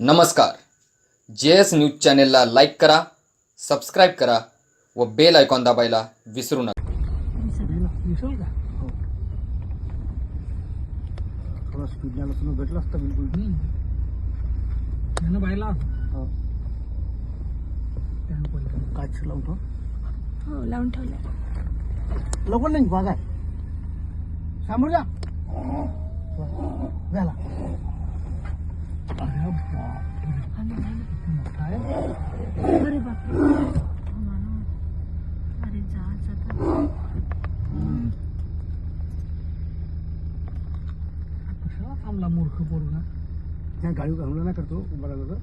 नमस्कार. J S news चॅनेलला like करा सबस्क्राईब करा व बेल आयकॉन दाबायला विसरू नका. हो. थोडा स्पीड नाही तुम्ही भेटला असता बिलकुल. त्यानं बायला हो. काच. हो लावून ठेवलं लवकर नाही बघा समोर जा. झाला. थांबला मूर्ख पोरगा. त्या गाडीवर हमला नाही करतो तर?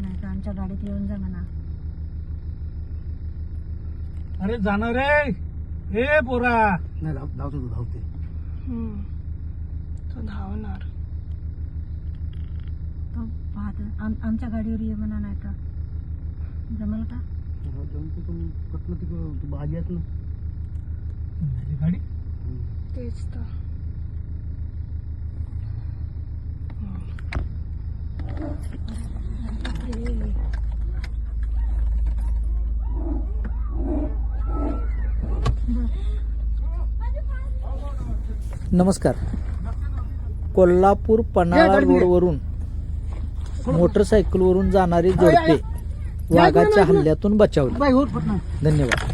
नाही तर आमच्या गाडीत येऊन जा म्हणा. अरे जाणार रे हे पोरा. नाही धाव धावतो तो धावते. तो धावणार. तो पाहत आम आमच्या गाडीवर ये म्हणा नाही तर. जमल का? जमतो पण कटलं तिकडं. तू भाजी आहेत ना. गाडी? तेच तर नमस्कार. कोल्हापूर पन्हाळा रोडवरून मोटरसायकलवरून जाणारे जोडपे वाघाच्या हल्ल्यातून बचावले. धन्यवाद.